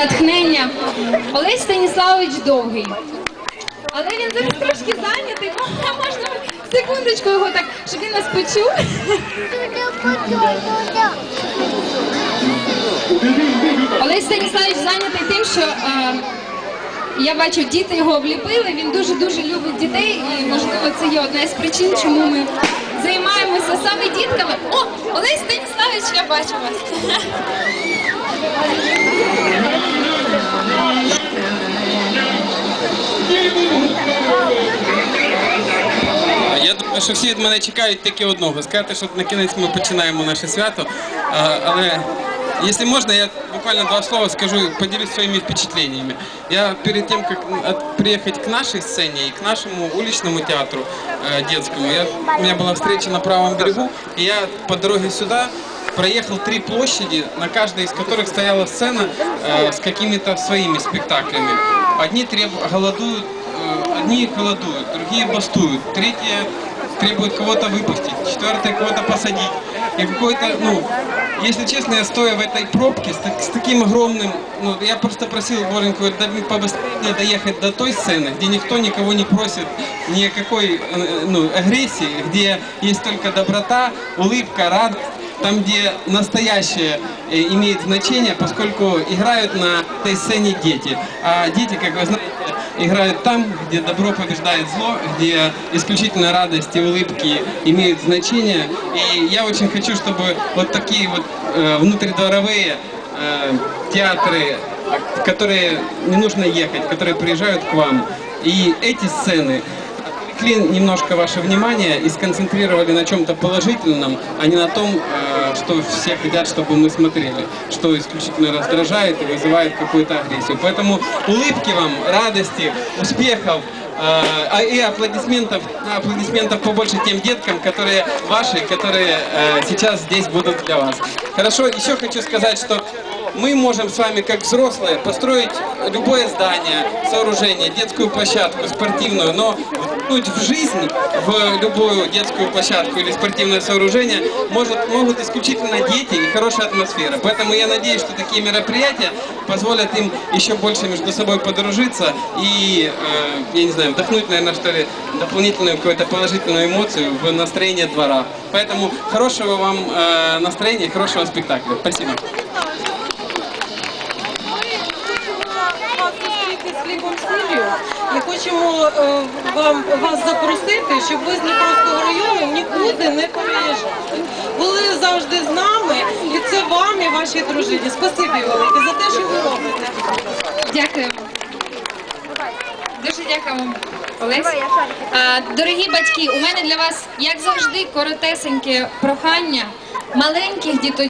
натхнення. Олесь Станіславович довгий. Але він зараз трошки зайнятий. А можна секундочку його так, щоб він нас почув. Олесь Станіславович зайнятий тим, що е, я бачу, діти його обліпили. Він дуже дуже любить дітей, і можливо це є одна із причин, чому ми займаємося саме дітками. О, Олесь Станіславович, я бачу вас. Я думаю, що всі від мене чекають тільки одного. Сказати, що на кінець ми починаємо наше свято. А, Але если можно, я буквально два слова скажу, поделюсь своими впечатлениями. Я перед тем, как от- приехать к нашей сцене и к нашему уличному театру э, детскому, я, у меня была встреча на правом берегу, и я по дороге сюда проехал три площади, на каждой из которых стояла сцена э, с какими-то своими спектаклями. Одни треб... голодуют, э, одни голодуют, другие бастуют, третьи требуют кого-то выпустить, четвертое кого-то посадить. И какой-то, ну, если честно, я стоя в этой пробке с, так- с таким огромным, ну, я просто просил Бореньку побыстрее доехать до той сцены, где никто никого не просит ни о какой э, ну, агрессии, где есть только доброта, улыбка, радость, там, где настоящее э, имеет значение, поскольку играют на этой сцене дети. А дети, как вы знаете, играют там, где добро побеждает зло, где исключительно радость и улыбки имеют значение. И я очень хочу, чтобы вот такие вот э, внутридворовые э, театры, которые не нужно ехать, которые приезжают к вам, и эти сцены отвлекли немножко ваше внимание и сконцентрировали на чем-то положительном, а не на том, э, что все хотят, чтобы мы смотрели, что исключительно раздражает и вызывает какую-то агрессию. Поэтому улыбки вам, радости, успехов, э, а- и аплодисментов, аплодисментов побольше тем деткам, которые ваши, которые э, сейчас здесь будут для вас. Хорошо, еще хочу сказать, что мы можем с вами, как взрослые, построить любое здание, сооружение, детскую площадку, спортивную, но втянуть в жизнь, в любую детскую площадку или спортивное сооружение может, могут исключительно дети и хорошая атмосфера. Поэтому я надеюсь, что такие мероприятия позволят им еще больше между собой подружиться и, э, я не знаю, вдохнуть, наверное, что ли, дополнительную какую-то положительную эмоцию в настроение двора. Поэтому хорошего вам э, настроения хорошего спектакля. Спасибо. Хлібом сіллю і хочемо е, вам вас запросити, щоб ви з Дніпровського району нікуди не повиїжджали. Були завжди з нами, і це вам і вашій дружині. Спасибі велике за те, що ви робите. Дякуємо. Дуже дякуємо, Олесь. А, Дорогі батьки, у мене для вас, як завжди, коротесеньке прохання маленьких діточок.